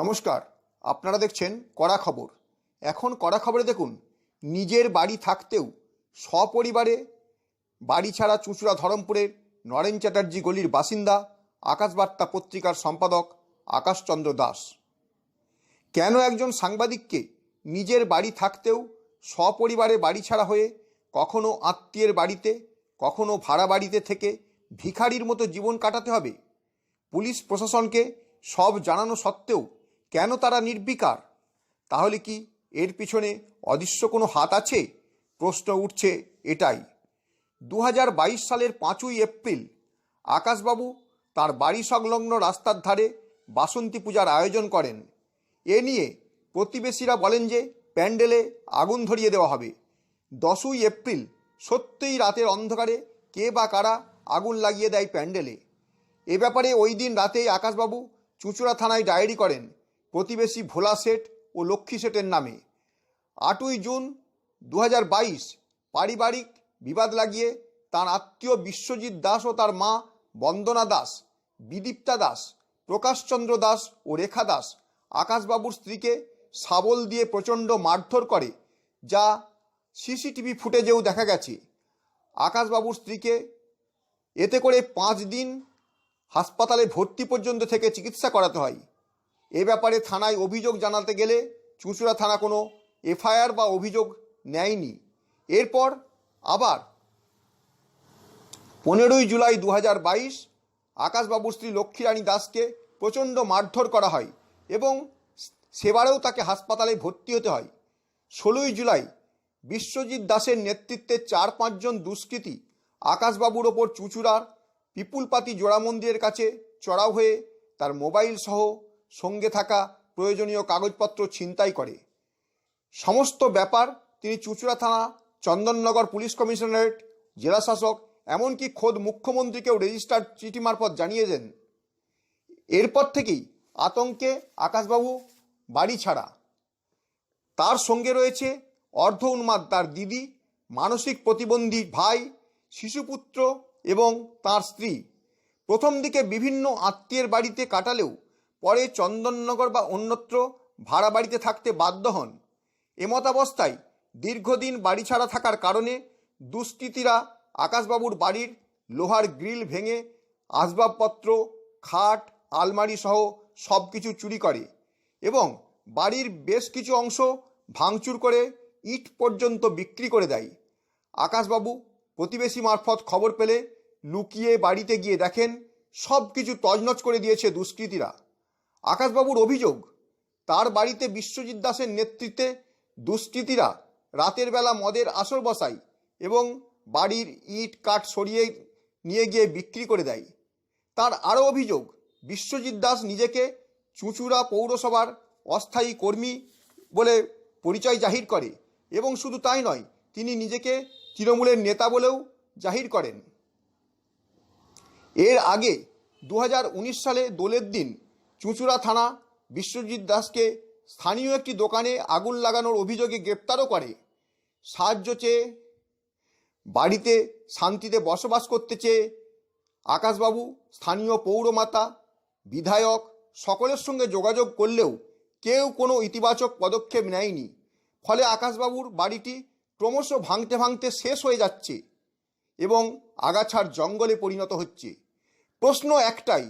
নমস্কার, আপনারা দেখছেন কড়া খবর। এখন কড়া খবরে দেখুন, নিজের বাড়ি থাকতেও সপরিবারে বাড়ি ছাড়া চুঁচুড়া ধরমপুরের নরেন চ্যাটার্জি গলির বাসিন্দা, আকাশবার্তা পত্রিকার সম্পাদক আকাশচন্দ্র দাস। কেন একজন সাংবাদিককে নিজের বাড়ি থাকতেও সপরিবারে বাড়ি ছাড়া হয়ে কখনো আত্মীয়ের বাড়িতে, কখনো ভাড়া বাড়িতে থেকে ভিখারির মতো জীবন কাটাতে হবে? পুলিশ প্রশাসনকে সব জানানো সত্ত্বেও কেন তারা নির্বিকার? তাহলে কি এর পিছনে অদৃশ্য কোনো হাত আছে? প্রশ্ন উঠছে এটাই। দু হাজার বাইশ সালের পাঁচই এপ্রিল, আকাশবাবু তার বাড়ি সংলগ্ন রাস্তার ধারে বাসন্তী পূজার আয়োজন করেন। এ নিয়ে প্রতিবেশীরা বলেন যে প্যান্ডেলে আগুন ধরিয়ে দেওয়া হবে। দশই এপ্রিল, সত্যিই রাতের অন্ধকারে কে বা কারা আগুন লাগিয়ে দেয় প্যান্ডেলে? এ ব্যাপারে ওই দিন রাতেই আকাশবাবু চুঁচুড়া থানায় ডায়েরি করেন। প্রতিবেশী ভোলা শেঠ ও লক্ষ্মী শেঠের নামে। আটই জুন দু হাজার বাইশ পারিবারিক বিবাদ লাগিয়ে তার আত্মীয় বিশ্বজিৎ দাস ও তার মা বন্দনা দাস, বিদীপ্তা দাস, প্রকাশচন্দ্র দাস ও রেখা দাস আকাশবাবুর স্ত্রীকে শাবল দিয়ে প্রচণ্ড মারধর করে, যা সিসিটিভি ফুটেজেও দেখা গেছে। আকাশবাবুর স্ত্রীকে এতে করে পাঁচ দিন হাসপাতালে ভর্তি পর্যন্ত থেকে চিকিৎসা করাতে হয়। এ ব্যাপারে থানায় অভিযোগ জানাতে গেলে চুঁচুড়া থানা কোনো এফআইআর বা অভিযোগ নেয়নি। এরপর আবার পনেরোই জুলাই দু হাজার বাইশ আকাশবাবুর স্ত্রী লক্ষ্মীরানী দাসকে প্রচণ্ড মারধর করা হয় এবং সেবারেও তাকে হাসপাতালে ভর্তি হতে হয়। ষোলোই জুলাই বিশ্বজিৎ দাসের নেতৃত্বে চার পাঁচজন দুষ্কৃতী আকাশবাবুর ওপর চুঁচুড়ার পিপুলপাতি জোড়া মন্দিরের কাছে চড়াও হয়ে তার মোবাইল সহ সঙ্গে থাকা প্রয়োজনীয় কাগজপত্র ছিনতাই করে। সমস্ত ব্যাপার তিনি চুঁচুড়া থানা, চন্দননগর পুলিশ কমিশনারেট, জেলাশাসক, এমনকি খোদ মুখ্যমন্ত্রীকেও রেজিস্টার্ড চিঠি মারফত জানিয়ে দেন এরপর থেকেই আতঙ্কে আকাশবাবু বাড়ি ছাড়া। তার সঙ্গে রয়েছে অর্ধ উন্মাদ তার দিদি, মানসিক প্রতিবন্ধী ভাই, শিশুপুত্র এবং তার স্ত্রী। প্রথম দিকে বিভিন্ন আত্মীয়ের বাড়িতে কাটালেও পরে চন্দননগর বা অন্যত্র ভাড়া বাড়িতে থাকতে বাধ্য হন। এমতাবস্থায় দীর্ঘদিন বাড়ি ছাড়া থাকার কারণে দুষ্কৃতীরা আকাশবাবুর বাড়ির লোহার গ্রিল ভেঙে আসবাবপত্র, খাট, আলমারি সহ সব কিছু চুরি করে এবং বাড়ির বেশ কিছু অংশ ভাঙচুর করে ইট পর্যন্ত বিক্রি করে দেয়। আকাশবাবু প্রতিবেশী মারফত খবর পেলে লুকিয়ে বাড়িতে গিয়ে দেখেন সব কিছু তজনজ করে দিয়েছে দুষ্কৃতীরা। আকাশবাবুর অভিযোগ, তার বাড়িতে বিশ্বজিৎ দাসের নেতৃত্বে দুষ্কৃতীরা রাতের বেলা মদের আসর বসায় এবং বাড়ির ইট কাঠ সরিয়ে নিয়ে গিয়ে বিক্রি করে দেয়। তার আরও অভিযোগ, বিশ্বজিৎ দাস নিজেকে চুঁচুড়া পৌরসভার অস্থায়ী কর্মী বলে পরিচয় জাহির করে এবং শুধু তাই নয়, তিনি নিজেকে তৃণমূলের নেতা বলেও জাহির করেন। এর আগে দু হাজার উনিশ সালে দোলের দিন চুঁচুড়া থানা বিশ্বজিৎ দাসকে স্থানীয় একটি দোকানে আগুন লাগানোর অভিযোগে গ্রেপ্তারও করে। সাহায্য চেয়ে বাড়িতে শান্তিতে বসবাস করতে চেয়ে আকাশবাবু, স্থানীয় পৌরমাতা, বিধায়ক সকলের সঙ্গে যোগাযোগ করলেও কেউ কোনো ইতিবাচক পদক্ষেপ নেয়নি। ফলে আকাশবাবুর বাড়িটি ক্রমশ ভাঙতে ভাঙতে শেষ হয়ে যাচ্ছে এবং আগাছার জঙ্গলে পরিণত হচ্ছে। প্রশ্ন একটাই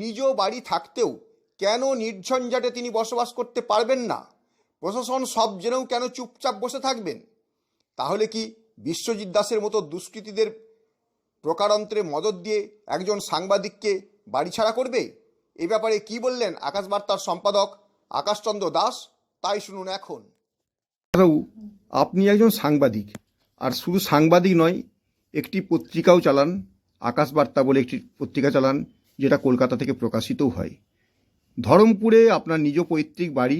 নিজ বাড়ি থাকতেও কেন নির্ঝঞ্ঝাটে তিনি বসবাস করতে পারবেন না? প্রশাসন সব জেনেও কেন চুপচাপ বসে থাকবেন? তাহলে কি বিশ্বজিৎ দাসের মতো দুষ্কৃতীদের প্রকারান্তরে মদত দিয়ে একজন সাংবাদিককে বাড়ি ছাড়া করবে? এ ব্যাপারে কি বললেন আকাশবার্তার সম্পাদক আকাশচন্দ্র দাস? তাই শুনুন এখন। আপনি একজন সাংবাদিক, আর শুধু সাংবাদিক নয়, একটি পত্রিকাও চালান, আকাশবার্তা বলে একটি পত্রিকা চালান যেটা কলকাতা থেকে প্রকাশিতও হয়। ধরমপুরে আপনার নিজ পৈতৃক বাড়ি,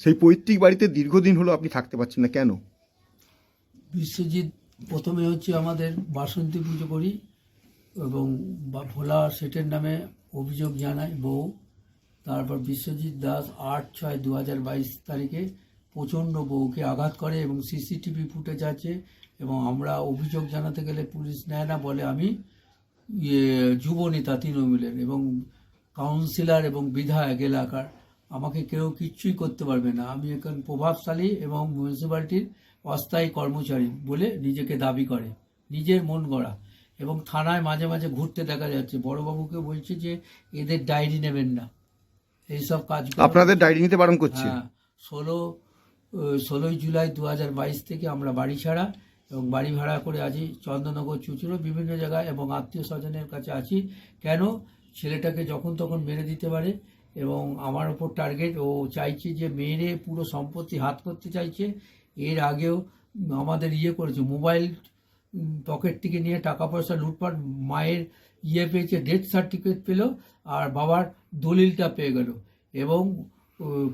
সেই পৈতৃক বাড়িতে দীর্ঘদিন হলো আপনি থাকতে পারছেন না, কেন? বিশ্বজিৎ, প্রথমে হচ্ছে আমাদের বাসন্তী পুজো করি এবং ভোলা সেটের নামে অভিযোগ জানায় বউ। তারপর বিশ্বজিৎ দাস আট ছয় দু হাজার বাইশ তারিখে প্রচণ্ড বউকে আঘাত করে এবং সিসিটিভি ফুটেজ আছে এবং আমরা অভিযোগ জানাতে গেলে পুলিশ নেয় না বলে আমি ইয়ে যুব নেতা তৃণমূলের এবং কাউন্সিলর এবং বিধায়ক এলাকার। আমাকে কেউ কিচ্ছুই করতে পারবে না। আমি এখন প্রভাবশালী এবং মিউনিসিপ্যালিটির অস্থায়ী কর্মচারী বলে নিজেকে দাবি করে। নিজের মন গড়া এবং থানায় মাঝে মাঝে ঘুরতে দেখা যাচ্ছে। বড়বাবুকে বলছে যে এদের ডায়েরি নেবেন না। এইসব কাজ আপনাদের ডায়েরি নিতে বারণ করছে? হ্যাঁ। ষোলো ষোলোই জুলাই দু হাজার বাইশ থেকে আমরা বাড়ি ছাড়া এবং বাড়ি ভাড়া করে আছি, চন্দননগর, চুচুড়ো, বিভিন্ন জায়গায় এবং আত্মীয় স্বজনের কাছে আছি। কেন? ছেলেটাকে যখন তখন মেরে দিতে পারে এবং আমার ওপর টার্গেট ও চাইছে যে মেরে পুরো সম্পত্তি হাত করতে চাইছে। এর আগেও আমাদের ইয়ে করেছে মোবাইল পকেট থেকে নিয়ে টাকা পয়সা লুটপাট, মায়ের ইয়ে পেয়েছে ডেথ সার্টিফিকেট পেল আর বাবার দলিলটা পেয়ে গেল। এবং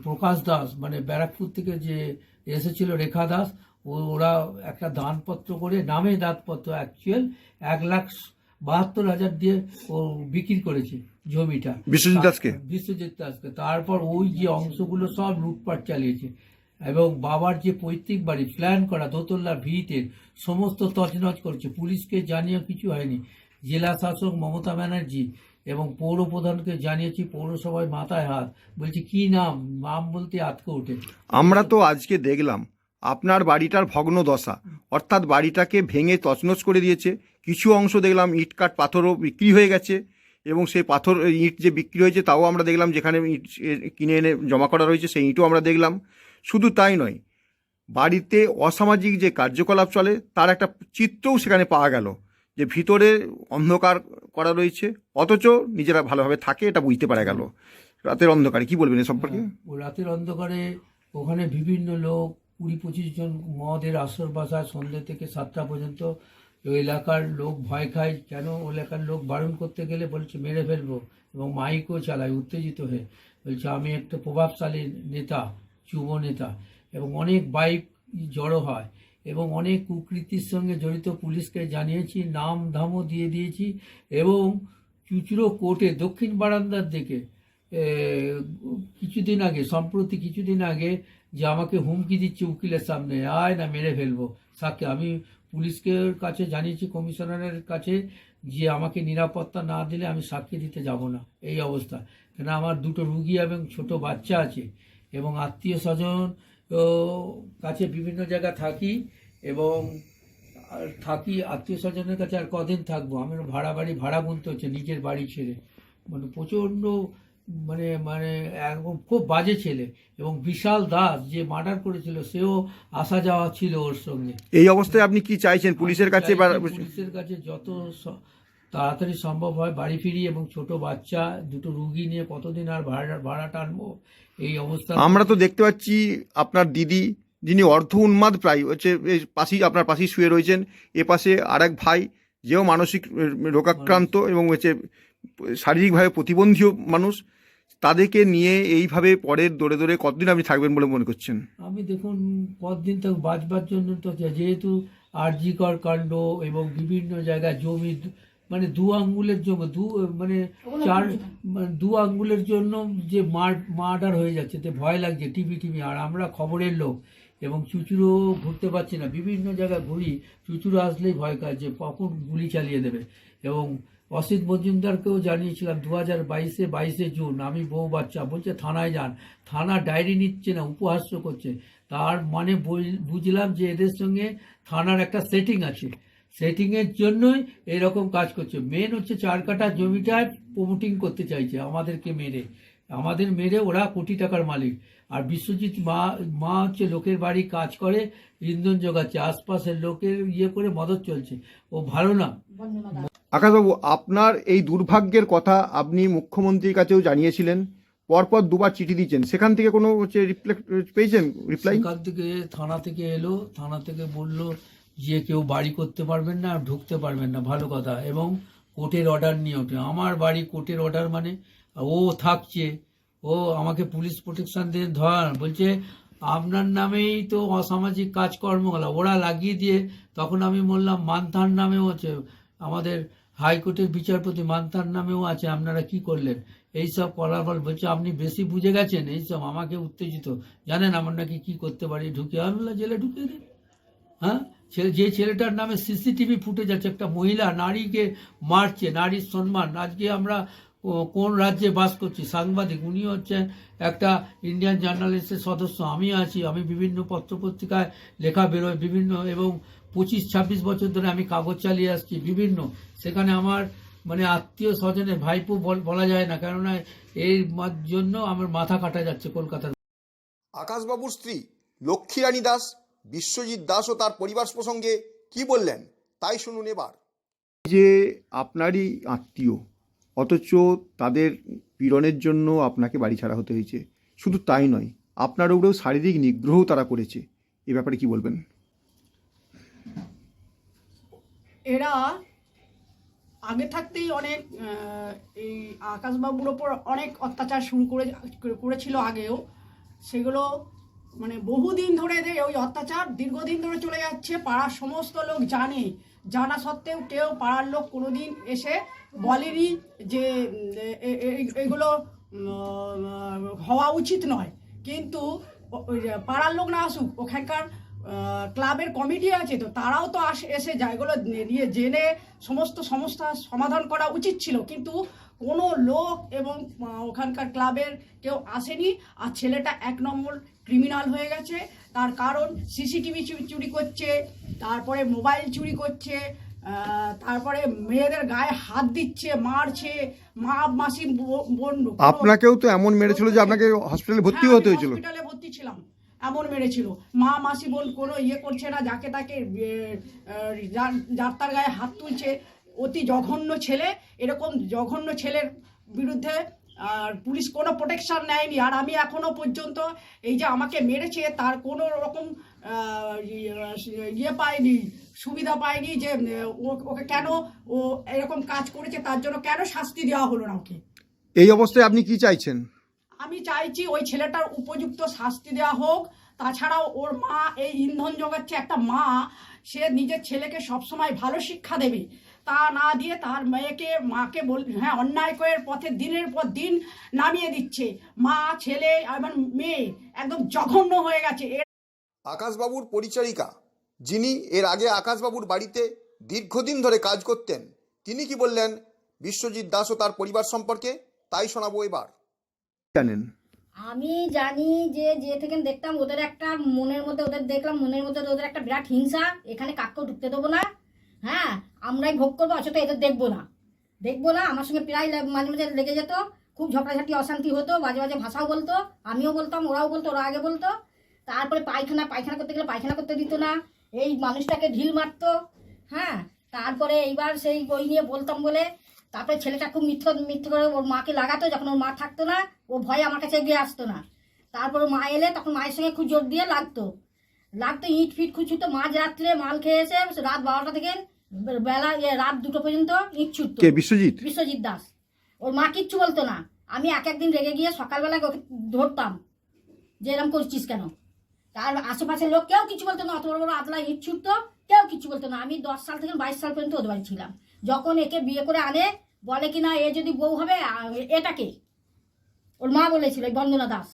প্রকাশ দাস মানে ব্যারাকপুর থেকে যে এসেছিল রেখা দাস ওরা একটা দানপত্র করে নামে দানপত্র অ্যাকচুয়াল এক লাখ বাহাত্তর হাজার দিয়ে ও বিক্রি করেছে জমিটা। বিশ্বজিৎ দাসকে? বিশ্বজিৎ দাসকে। তারপর ওই যে অংশগুলো সব লুটপাট চালিয়েছে। এবং বাবার যে পৈতৃক বাড়ি প্ল্যান করা দোতলা ভিতে সমস্ত তছনছ করছে। পুলিশকে জানিয়ে কিছু হয়নি। জেলা শাসক মমতা ব্যানার্জি এবং পৌর প্রধানকে জানিয়েছি পৌরসভায় মাথায় হাত। বলছি কি নাম? নাম বলতে আতকে ওঠে। আমরা তো আজকে দেখলাম আপনার বাড়িটার ভগ্ন দশা। অর্থাৎ বাড়িটাকে ভেঙে তছনছ করে দিয়েছে। কিছু অংশ দেখলাম ইট কাঠ পাথরও বিক্রি হয়ে গেছে এবং সেই পাথর ইট যে বিক্রি হয়েছে তাও আমরা দেখলাম যেখানে ইট কিনে এনে জমা করা রয়েছে সেই ইটও আমরা দেখলাম। শুধু তাই নয়, বাড়িতে অসামাজিক যে কার্যকলাপ চলে তার একটা চিত্রও সেখানে পাওয়া গেল যে ভিতরে অন্ধকার করা রয়েছে, অথচ নিজেরা ভালোভাবে থাকে এটা বুঝতে পারা গেল। রাতের অন্ধকারে, কি বলবেন এ সম্পর্কে? রাতের অন্ধকারে ওখানে বিভিন্ন লোক কুড়ি পঁচিশ জন মদের আসর বাসায় সন্ধ্যে থেকে সাতটা পর্যন্ত। ওই এলাকার লোক ভয় খায়, কেন এলাকার লোক বারণ করতে গেলে? বলছে, মেরে ফেলব এবং মাইকও চালায়, উত্তেজিত হয়ে। বলছে, আমি একটা প্রভাবশালী নেতা, যুব নেতা এবং অনেক বাইক জড়ো হয় এবং অনেক কুকৃতির সঙ্গে জড়িত পুলিশকে জানিয়েছি নাম ধামও দিয়ে দিয়েছি এবং চুচুড়ো কোর্টে দক্ষিণ বারান্দার দিকে কিছুদিন আগে, সম্প্রতি কিছুদিন আগে যে আমাকে হুমকি দিচ্ছে উকিলের সামনে, আয় না মেরে ফেলব। সাক্ষী, আমি পুলিশকে কাছে জানিয়েছি, কমিশনারের কাছে, যে আমাকে নিরাপত্তা না দিলে আমি সাক্ষী দিতে যাব না। এই অবস্থা। কেন আমার দুটো রুগী এবং ছোট বাচ্চা আছে এবং আত্মীয় স্বজন কাছে বিভিন্ন জায়গা থাকি এবং থাকি, আত্মীয় স্বজনের কাছে আর কদিন থাকব। আমার ভাড়া বাড়ি ভাড়া গুনতে হচ্ছে, নিজের বাড়ি ছেড়ে। মানে প্রচণ্ড মানে মানে একদম খুব বাজে ছেলে এবং বিশাল দাস যে মার্ডার করেছিল সেও আসা যাওয়া ছিল ওর সঙ্গে। এই অবস্থায় আপনি কি চাইছেন পুলিশের কাছে পুলিশের কাছে যত তাড়াতাড়ি সম্ভব হয় বাড়ি ফিরি এবং ছোট বাচ্চা দুটো রুগী নিয়ে কতদিন আর ভাড়া ভাড়া টানবো? এই অবস্থা। আমরা তো দেখতে পাচ্ছি আপনার দিদি যিনি অর্ধ উন্মাদ প্রায় হচ্ছে পাশেই আপনার পাশেই শুয়ে রয়েছেন। এ পাশে আরেক ভাই যেও মানসিক রোগাক্রান্ত এবং হচ্ছে শারীরিকভাবে প্রতিবন্ধী মানুষ তাদেরকে নিয়ে এইভাবে পরের দৌড়ে দৌড়ে কতদিন আপনি থাকবেন বলে মনে করছেন? আমি দেখুন কতদিন তো বাঁচবার জন্য তো যেহেতু আরজিকর কাণ্ড এবং বিভিন্ন জায়গায় জমি মানে দু আঙ্গুলের জন্য দু মানে চার মানে দু আঙ্গুলের জন্য যে মার্ডার হয়ে যাচ্ছে তো ভয় লাগছে টিভি টিভি। আর আমরা খবরের লোক এবং চুচুরো ঘুরতে পারছি না। বিভিন্ন জায়গায় ঘুরি চুচুরো আসলেই ভয় কাজ যে কখন গুলি চালিয়ে দেবে। এবং অসিত মজুমদারকেও জানিয়েছিলাম দু হাজার বাইশে বাইশে জুন, আমি বউ বাচ্চা। বলছে, থানায় যান। থানা ডায়েরি নিচ্ছে না, উপহাস্য করছে। তার মানে বুঝলাম যে এদের সঙ্গে থানার একটা সেটিং আছে। সেটিংয়ের জন্যই এরকম কাজ করছে। মেন হচ্ছে চার কাটা জমিটায় প্রমোটিং করতে চাইছে আমাদেরকে মেরে। আমাদের মেরে ওরা কোটি টাকার মালিক। আর বিশ্বজিৎ মা মা হচ্ছে লোকের বাড়ি কাজ করে, ইন্ধন জোগাচ্ছে। আশপাশের লোকের ইয়ে করে মদত চলছে। ও ভালো না। আকাশবাবু, আপনার এই দুর্ভাগ্যের কথা আপনি মুখ্যমন্ত্রীর কাছেও জানিয়েছিলেন, পরপর দুবার চিঠি দিয়েছেন। সেখান থেকে কোনো হচ্ছে রিপ্লেক্ট পেয়েছেন রিপ্লাই সেখান থেকে থানা থেকে এলো, থানা থেকে বলল যে কেউ বাড়ি করতে পারবেন না, ঢুকতে পারবেন না, ভালো কথা। এবং কোর্টের অর্ডার নিয়ে ওঠে। আমার বাড়ি কোর্টের অর্ডার মানে ও থাকছে, ও আমাকে পুলিশ প্রোটেকশন দিয়ে ধর, বলছে আপনার নামেই তো অসামাজিক কাজকর্ম ওরা লাগিয়ে দিয়ে তখন আমি বললাম, মান্থার নামেও আছে আমাদের হাইকোর্টের বিচারপতি মান্তার নামেও আছে, আপনারা কি করলেন? এইসব করার পর বলছে, আপনি বেশি বুঝে গেছেন, এইসব আমাকে উত্তেজিত। জানেন আমার নাকি কি করতে পারি? ঢুকে আমি জেলে ঢুকিয়ে দিন। হ্যাঁ? ছেলে, যে ছেলেটার নামে সিসিটিভি ফুটে যাচ্ছে একটা মহিলা নারীকে মারছে, নারীর সম্মান। আজকে আমরা কোন রাজ্যে বাস করছি? সাংবাদিক উনি হচ্ছেন একটা ইন্ডিয়ান জার্নালিস্টের সদস্য। আমি আছি আমি বিভিন্ন পত্রপত্রিকায় লেখা বেরোয় বিভিন্ন এবং পঁচিশ ছাব্বিশ বছর ধরে আমি কাগজ চালিয়ে আসছি বিভিন্ন। সেখানে আমার মানে আত্মীয় স্বজনের ভাইপো বল- বলা যায় না। কেননা এর জন্য আমার মাথা কাটা যাচ্ছে কলকাতার আকাশবাবুর স্ত্রী লক্ষ্মীরানী দাস বিশ্বজিৎ দাস ও তার পরিবার প্রসঙ্গে কি বললেন? তাই শুনুন এবার। যে আপনারই আত্মীয় অথচ তাদের পীড়নের জন্য আপনাকে বাড়ি ছাড়া হতে হয়েছে। শুধু তাই নয়, আপনার উপরেও শারীরিক নিগ্রহ তারা করেছে। এ ব্যাপারে কি বলবেন? এরা আগে থাকতেই অনেক এই আকাশবাবুর ওপর অনেক অত্যাচার শুরু করে, করেছিল আগেও। সেগুলো মানে বহুদিন ধরে ওই অত্যাচার, দীর্ঘদিন ধরে চলে যাচ্ছে, পাড়ার সমস্ত লোক জানে। জানা সত্ত্বেও কেউ পাড়ার লোক কোনোদিন এসে বলেনি যে এগুলো হওয়া উচিত নয়। কিন্তু পাড়ার লোক না আসুক, ওখানকার ক্লাবের কমিটি আছে তো, তারাও তো আসে, এসে যায়, এগুলো নিয়ে জেনে সমস্ত সমস্যার সমাধান করা উচিত ছিল। কিন্তু কোনো লোক এবং ওখানকার ক্লাবের কেউ আসেনি, আর ছেলেটা এক নম্বর ক্রিমিনাল হয়ে গেছে। তার কারণ সিসিটিভি চুরি করছে তারপরে মোবাইল চুরি করছে তারপরে মেয়েদের গায়ে হাত দিচ্ছে মারছে মা মাসি বোন আপনাকেও তো এমন মেরেছিল যে আপনাকে হসপিটালে ভর্তি হ্যাঁ, হতে হয়েছিল। হসপিটালে ভর্তি ছিলাম এমন মেরেছিল। মা মাসি বোন কোনো ইয়ে করছে না যাকে তাকে যার- যার তার গায়ে হাত তুলছে। অতি জঘন্য ছেলে এরকম জঘন্য ছেলের বিরুদ্ধে আর পুলিশ কোনো প্রোটেকশন নেয়নি। আর আমি এখনও পর্যন্ত এই যে আমাকে মেরেছে তার কোনো রকম ইয়ে- পায়নি সুবিধা পায়নি যে ওকে কেন ও এরকম কাজ করেছে তার জন্য কেন শাস্তি দেওয়া হলো না ওকে? এই অবস্থায় আপনি কি চাইছেন? আমি চাইছি ওই ছেলেটার উপযুক্ত শাস্তি দেওয়া হোক। তাছাড়াও ওর মা এই ইন্ধন জোগাচ্ছে একটা মা সে নিজের ছেলেকে সবসময় ভালো শিক্ষা দেবে। তা না দিয়ে তার মেয়েকে মাকে বল হ্যাঁ অন্যায় করে পথে দিনের পর দিন নামিয়ে দিচ্ছে। মা ছেলে এবং মেয়ে একদম জঘন্য হয়ে গেছে। আকাশবাবুর পরিচারিকা যিনি এর আগে আকাশবাবুর বাড়িতে দীর্ঘদিন ধরে কাজ করতেন তিনি কি বললেন বিশ্বজিৎ দাস ও তার পরিবার সম্পর্কে? তাই শোনাবো এবার। জানেন। আমি জানি যে যে থেকে দেখতাম ওদের একটা মনের মধ্যে ওদের দেখলাম মনের মধ্যে ওদের একটা বিরাট হিংসা। এখানে কাককেও ঢুকতে দেবো না। হ্যাঁ আমরাই ভোগ করব, অথচ এদের দেখব না। দেখব না, আমার সঙ্গে প্রায় মাঝে মাঝে লেগে যেত, খুব ঝগড়াঝাটি, অশান্তি হতো, মাঝে মাঝে ভাষাও বলতো, আমিও বলতাম, ওরাও বলতো, ওরা আগে বলতো। তারপরে পায়খানা পায়খানা করতে গেলে পায়খানা করতে দিত না, এই মানুষটাকে ঢিল মারতো হ্যাঁ। তারপরে এইবার সেই বই নিয়ে বলতাম বলে, তারপরে ছেলেটা খুব মিথ্য মিথ্য করে ওর মাকে লাগাতো, যখন ওর মা থাকতো না, ও ভয়ে আমার কাছে এগিয়ে আসতো না। তারপর মা এলে, তখন মায়ের সঙ্গে খুব জোর দিয়ে লাগতো। লাগতো ইট ফিট খুঁজতো মাঝ রাত্রে মাল খেয়ে এসে রাত বারোটা থেকে বেলা রাত দুটো পর্যন্ত ইট ছুটতো। কে বিশ্বজিৎ? বিশ্বজিৎ দাস। ওর মা কিচ্ছু বলতো না। আমি এক একদিন রেগে গিয়ে সকালবেলা ওকে ধরতাম। যে এরম করছিস কেন? তার আশেপাশের লোক কেউ কিছু বলতো না অত বড় বড় আতলা ইট ছুটতো কেউ কিছু বলতো না। আমি দশ সাল থেকে বাইশ সাল পর্যন্ত ওদের বাড়ি ছিলাম। যখন একে বিয়ে করে আনে বলে কি না এ যদি বউ হবে এটাকে? ওর মা বলেছিল বন্দনা দাস।